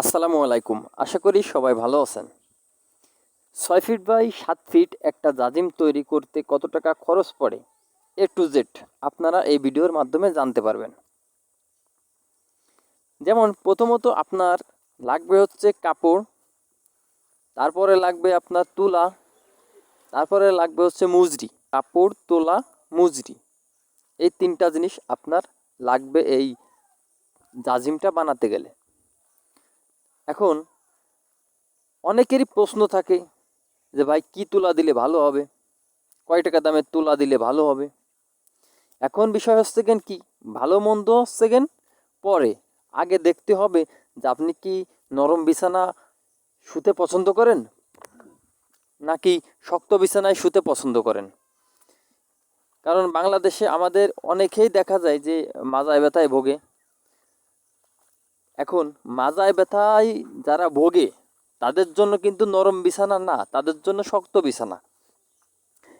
আসসালামু আলাইকুম। আশা করি সবাই ভালো আছেন। ছয় ফিট বাই সাত ফিট একটা জাজিম তৈরি করতে কত টাকা খরচ পড়ে? এ টু জেড আপনারা এই ভিডিওর মাধ্যমে জানতে পারবেন। যেমন প্রথমত আপনার লাগবে হচ্ছে কাপড়, তারপরে লাগবে আপনার তুলা, তারপরে লাগবে হচ্ছে মুজরি। কাপড়, তোলা, মুজরি। এই তিনটা জিনিস আপনার লাগবে এই জাজিমটা বানাতে গেলে। এখন অনেকেরই প্রশ্ন থাকে যে ভাই কি তুলা দিলে ভালো হবে? কয় টাকা দামের তুলা দিলে ভালো হবে? এখন বিষয় হচ্ছে কেন কি? ভালো মন্দ হচ্ছে কেন পরে। আগে দেখতে হবে যে আপনি কি নরম বিছানা শুতে পছন্দ করেন? নাকি শক্ত বিছানায় শুতে পছন্দ করেন? কারণ বাংলাদেশে আমাদের অনেকেই দেখা যায় যে মাজায় ব্যথায় ভোগে। এখন মাজায় ব্যথায় যারা ভোগে, তাদের জন্য কিন্তু নরম বিছানা না, তাদের জন্য শক্ত বিছানা।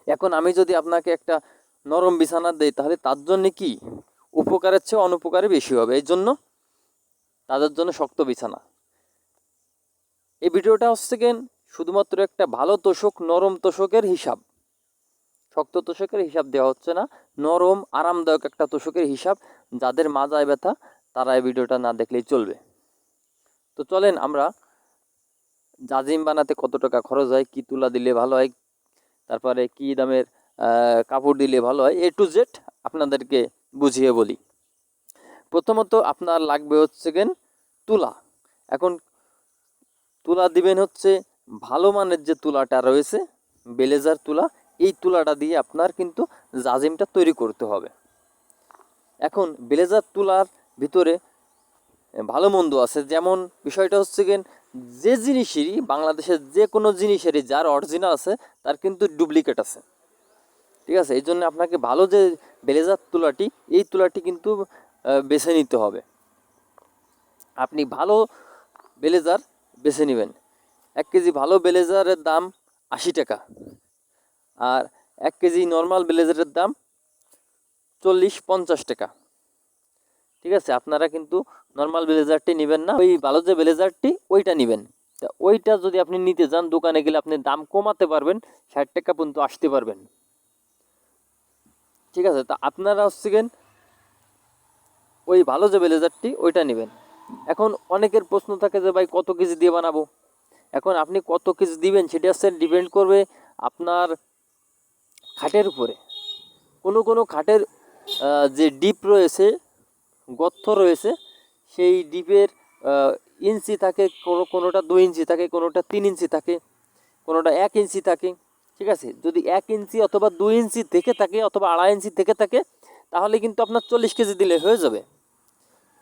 এখন আমি যদি আপনাকে একটা নরম বিছানা দেই, তাহলে তার জন্য কি? উপকারের চেয়ে অনুপকারই বেশি হবে, এই জন্য তাদের জন্য শক্ত বিছানা। এই ভিডিওটা হচ্ছে কেন শুধুমাত্র একটা ভালো তোষক, নরম তোষকের হিসাব। শক্ত তোষকের হিসাব দেওয়া হচ্ছে না, নরম, আরামদায়ক একটা তোষকের হিসাব, যাদের মাজায় ব্যথা তারা এই ভিডিওটা না দেখলেই চলবে। তো চলেন আমরা জাজিম বানাতে কত টাকা খরচ হয়, কি তুলা দিলে ভালো হয়, তারপরে কি দামের কাপড় দিলে ভালো হয় এ টু জেড আপনাদেরকে বুঝিয়ে বলি। প্রথমত আপনার লাগবে হচ্ছে কেন তুলা। এখন তুলা দিবেন হচ্ছে ভালো মানের যে তুলাটা রয়েছে, বেলেজার তুলা, এই তুলাটা দিয়ে আপনার কিন্তু জাজিমটা তৈরি করতে হবে। এখন ব্লেজার তুলার ভিতরে ভালো মন্দ আছে। যেমন বিষয়টা হচ্ছে গেন যে জিনিসেরই বাংলাদেশের যে কোনো জিনিসেরই যার অরিজিনাল আছে, তার কিন্তু ডুপ্লিকেট আছে। ঠিক আছে? এই জন্য আপনাকে ভালো যে ব্লেজার তুলাটি, এই তুলাটি কিন্তু বেছে নিতে হবে। আপনি ভালো ব্লেজার বেছে নেবেন। এক কেজি ভালো ব্লেজারের দাম আশি টাকা। আর এক কেজি নর্মাল ব্লেজারের দাম চল্লিশ পঞ্চাশ টাকা। ঠিক আছে? আপনারা কিন্তু নর্মাল ব্লেজারটি নেবেন না। ওই ভালো যে ব্লেজারটি ওইটা নেবেন। তা ওইটা যদি আপনি নিতে যান, দোকানে গেলে আপনি দাম কমাতে পারবেন, ষাট টাকা পর্যন্ত আসতে পারবেন। ঠিক আছে? তা আপনারা হচ্ছে ওই ভালো যে ব্লেজারটি ওইটা নেবেন। এখন অনেকের প্রশ্ন থাকে যে, ভাই, কত কেজি দিয়ে বানাবো? এখন আপনি কত কেজি দিবেন, সেটা হচ্ছে ডিপেন্ড করবে আপনার খাটের উপরে। কোনো কোনো খাটের যে ডিপ রয়েছে গর্ত রয়েছে, সেই ডিপের ইঞ্চি থাকে কোনো, কোনোটা দুই ইঞ্চি থাকে, কোনোটা তিন ইঞ্চি থাকে, কোনোটা এক ইঞ্চি থাকে, ঠিক আছে? যদি এক ইঞ্চি অথবা দুই ইঞ্চি থেকে থাকে অথবা আড়াই ইঞ্চি থেকে থাকে, তাহলে কিন্তু আপনার চল্লিশ কেজি দিলে হয়ে যাবে।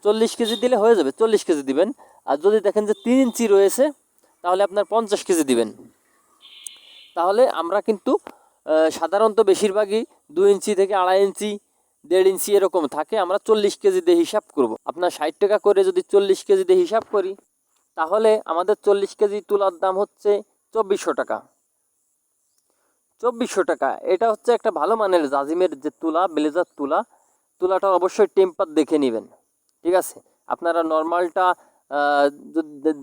চল্লিশ কেজি দিলে হয়ে যাবে, চল্লিশ কেজি দিবেন। আর যদি দেখেন যে তিন ইঞ্চি রয়েছে, তাহলে আপনার পঞ্চাশ কেজি দিবেন। তাহলে আমরা কিন্তু সাধারণত বেশিরভাগই দুই ইঞ্চি থেকে আড়াই ইঞ্চি দেড় ইঞ্চি এরকম থাকে, আমরা চল্লিশ কেজি দিয়ে হিসাব করব। আপনার ষাট টাকা করে যদি চল্লিশ কেজি দিয়ে হিসাব করি, তাহলে আমাদের চল্লিশ কেজি তুলার দাম হচ্ছে চব্বিশশো টাকা। চব্বিশশো টাকা, এটা হচ্ছে একটা ভালো মানের জাজিমের যে তুলা, ব্লেজার তুলা, তুলাটা অবশ্যই টেম্পার দেখে নেবেন, ঠিক আছে? আপনারা নর্মালটা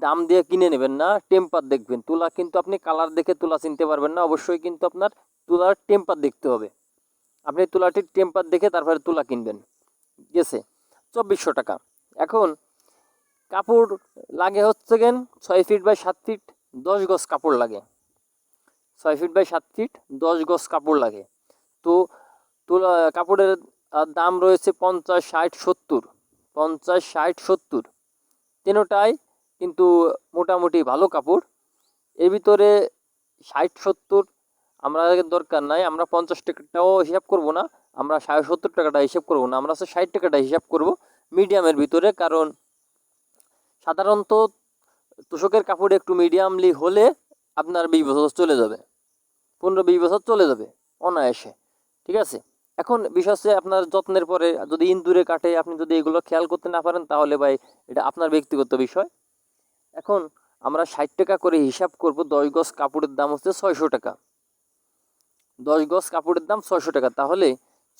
দাম দিয়ে কিনে নেবেন না, টেম্পার দেখবেন। তুলা কিন্তু আপনি কালার দেখে তুলা চিনতে পারবেন না, অবশ্যই কিন্তু আপনার তুলার টেম্পার দেখতে হবে। আপনি তুলাটির টেম্পার দেখে তারপরে তুলা কিনবেন। গেছে। চব্বিশশো টাকা। এখন কাপড় লাগে হচ্ছে গেন ছয় ফিট বাই সাত ফিট দশ গজ কাপড় লাগে। ছয় ফিট বাই সাত ফিট দশ গজ কাপড় লাগে। তো তুলা, কাপড়ের দাম রয়েছে পঞ্চাশ, ষাট, সত্তর। পঞ্চাশ, ষাট, সত্তর। তিনোটাই কিন্তু মোটামুটি ভালো কাপড়। এর ভিতরে ষাট, সত্তর আমরা দরকার নাই, আমরা পঞ্চাশ টাকাটাও হিসাব করব না, আমরা সাড়ে সত্তর টাকাটা হিসাব করব না, আমরা ষাট টাকাটা হিসাব করব মিডিয়ামের ভিতরে, কারণ সাধারণত তোষকের কাপড় একটু মিডিয়ামলি হলে আপনার বিশ বছর চলে যাবে, পনেরো বিশ বছর চলে যাবে অনায়াসে, ঠিক আছে? এখন বিষয় হচ্ছে আপনার যত্নের পরে, যদি ইন্দুরে কাটে, আপনি যদি এগুলো খেয়াল করতে না পারেন, তাহলে ভাই এটা আপনার ব্যক্তিগত বিষয়। এখন আমরা ষাট টাকা করে হিসাব করব দশ গজ কাপড়ের দাম হচ্ছে ছয়শো টাকা। দশ গজ কাপড়ের দাম ছয়শো টাকা। তাহলে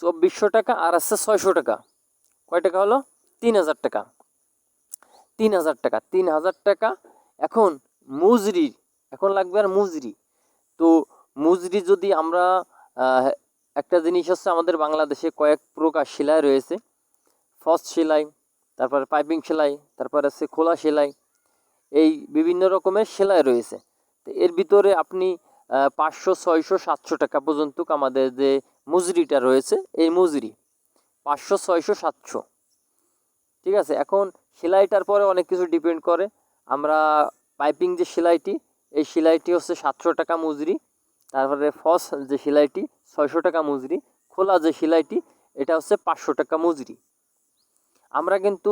চব্বিশশো টাকা আর আছে ছয়শো টাকা। কয় টাকা হলো? তিন হাজার টাকা। তিন হাজার টাকা। তিন হাজার টাকা এখন মুজরি এখন লাগবে আর মুজরি। তো মুজরি যদি আমরা একটা জিনিস হচ্ছে আমাদের বাংলাদেশে কয়েক প্রকার সেলাই রয়েছে। ফস সেলাই, তারপরে পাইপিং সেলাই, তারপরে আছে খোলা সেলাই। এই বিভিন্ন রকমের সেলাই রয়েছে। তো এর ভিতরে আপনি পাঁচশো, ছয়শো, সাতশো টাকা পর্যন্ত আমাদের যে মজুরিটা রয়েছে, এই মজুরি, পাঁচশো, ছয়শো, সাতশো। ঠিক আছে? এখন সেলাইটার পরে অনেক কিছু ডিপেন্ড করে। আমরা পাইপিং যে সেলাইটি, এই সেলাইটি হচ্ছে সাতশো টাকা মজুরি, তারপরে ফস যে সেলাইটি, ছয়শো টাকা মজুরি, খোলা যে সেলাইটি, এটা হচ্ছে পাঁচশো টাকা মজুরি। আমরা কিন্তু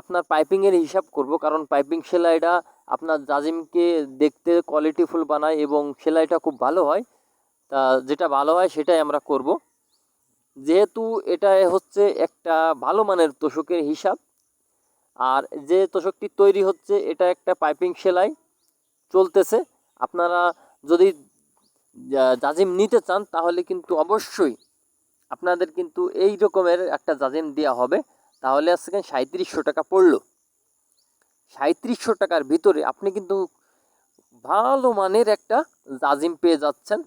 আপনার পাইপিংয়ের হিসাব করব, কারণ পাইপিং সেলাইটা আপনার জাজিমকে দেখতে কোয়ালিটিফুল বানায় এবং সেলাইটা খুব ভালো হয়। তা যেটা ভালো হয় সেটাই আমরা করব। যেহেতু এটা হচ্ছে একটা ভালো মানের তোষকের হিসাব, আর যে তোষকটি তৈরি হচ্ছে এটা একটা পাইপিং সেলাই চলতেছে। আপনারা যদি জাজিম নিতে চান তাহলে কিন্তু অবশ্যই আপনাদের কিন্তু এই রকমের একটা জাজিম দেওয়া হবে। তাহলে আজকে সাঁত্রিশশো টাকা পড়ল। সাঁত্রিশশো টাকার ভিতরে আপনি কিন্তু ভালো মানের একটা জাজিম পেয়ে যাচ্ছেন।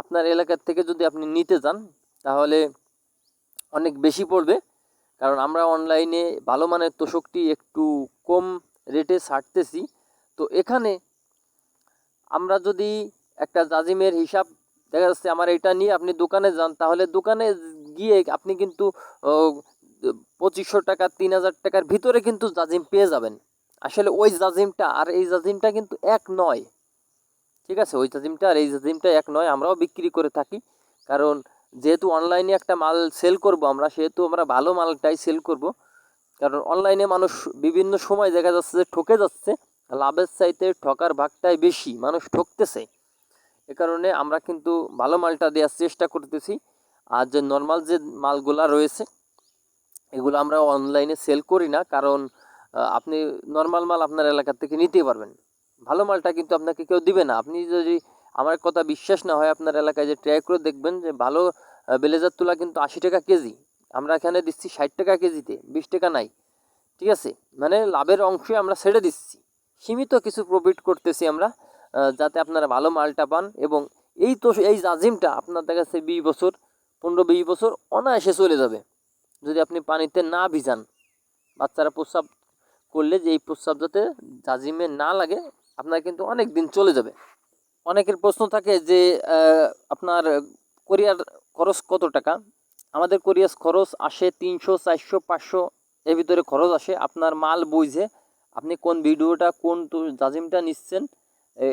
আপনার এলাকার থেকে যদি আপনি নিতে যান, তাহলে অনেক বেশি পড়বে। কারণ আমরা অনলাইনে ভালো মানের তোষকটি একটু কম রেটে ছাড়তেছি। তো এখানে আমরা যদি একটা জাজিমের হিসাব, দেখা যাচ্ছে আমার এটা নিয়ে আপনি দোকানে যান, তাহলে দোকানে গিয়ে আপনি কিন্তু পঁচিশশো টাকা, তিন হাজার টাকার ভিতরে কিন্তু জাজিম পেয়ে যাবেন। আসলে ওই জাজিমটা আর এই জাজিমটা কিন্তু এক নয়। ঠিক আছে? ওই জাজিমটা আর এই জাজিমটা এক নয়, আমরাও বিক্রি করে থাকি। কারণ যেহেতু অনলাইনে একটা মাল সেল করব আমরা, সেহেতু আমরা ভালো মালটাই সেল করব। কারণ অনলাইনে মানুষ বিভিন্ন সময় দেখা যাচ্ছে যে ঠকে যাচ্ছে, লাভের চাইতে ঠকার ভাগটাই বেশি, মানুষ ঠকতেছে। এ কারণে আমরা কিন্তু ভালো মালটা দেওয়ার চেষ্টা করতেছি। আর যে নর্মাল যে মালগুলা রয়েছে, এগুলো আমরা অনলাইনে সেল করি না। কারণ আপনি নর্মাল মাল আপনার এলাকার থেকে নিতে পারবেন। ভালো মালটা কিন্তু আপনাকে কেউ দিবে না। আপনি যদি, আমার কথা বিশ্বাস না হয় আপনার এলাকায় যে ট্রাই করে দেখবেন যে ভালো বেলেজার তুলা কিন্তু আশি টাকা কেজি। আমরা এখানে দিচ্ছি ষাট টাকা কেজিতে, বিশ টাকা নাই। ঠিক আছে? মানে লাভের অংশে আমরা ছেড়ে দিচ্ছি। সীমিত কিছু প্রফিট করতেছি আমরা যাতে আপনারা ভালো মালটা পান এবং এই তো, এই জাজিমটা আপনার দেখা যাচ্ছে বিশ বছর, পনেরো বিশ বছর অনায়াসে চলে যাবে। যদি আপনি পানিতে না ভিজান, বাচ্চারা প্রস্রাব করলে যে এই প্রস্রাব যাতে জাজিমে না লাগে, আপনার কিন্তু অনেক দিন চলে যাবে। অনেকের প্রশ্ন থাকে যে আপনার কোরিয়ার খরচ কত টাকা? আমাদের কোরিয়ার খরচ আসে তিনশো, চারশো, পাঁচশো, এর ভিতরে খরচ আসে। আপনার মাল বুঝে আপনি কোন ভিডিওটা, কোন জাজিমটা নিচ্ছেন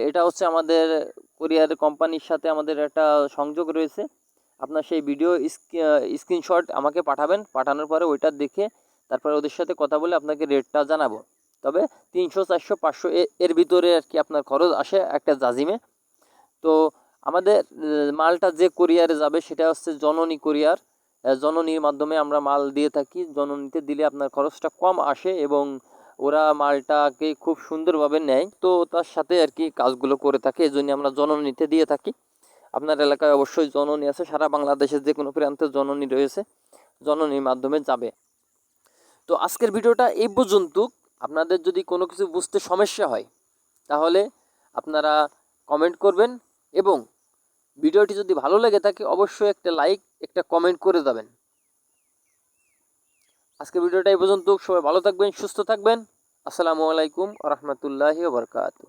এটা হচ্ছে আমাদের কোরিয়ার কোম্পানির সাথে আমাদের একটা সংযোগ রয়েছে। আপনার সেই ভিডিও স্ক্রিনশট আমাকে পাঠাবেন, পাঠানোর পরে ওইটা দেখে তারপরে ওদের সাথে কথা বলে আপনাকে রেটটা জানাব। তবে তিনশো, চারশো, পাঁচশো এর ভিতরে আর কি আপনার খরচ আসে একটা জাজিমে। তো আমাদের মালটা যে কোরিয়ারে যাবে সেটা হচ্ছে জননী কোরিয়ার জননীর মাধ্যমে আমরা মাল দিয়ে থাকি। জননীতে দিলে আপনার খরচটা কম আসে এবং ওরা মালটাকে খুব সুন্দরভাবে নেয়। তো তার সাথে আর কি কাজগুলো করে থাকে, এই জন্য আমরা জননীতে দিয়ে থাকি। আপনার এলাকায় অবশ্যই জননী আছে, সারা বাংলাদেশের যে কোনো প্রান্তে জননী রয়েছে। জননীর মাধ্যমে যাবে। তো আজকের ভিডিওটা এই পর্যন্ত আপনাদের যদি কোনো কিছু বুঝতে সমস্যা হয়, তাহলে আপনারা কমেন্ট করবেন এবং ভিডিওটি যদি ভালো লেগে থাকে, অবশ্যই একটা লাইক একটা কমেন্ট করে দেবেন। আজকের ভিডিওটা এই পর্যন্ত সবাই ভালো থাকবেন, সুস্থ থাকবেন। আসসালামু আলাইকুম রহমতুল্লাহি বারকাতু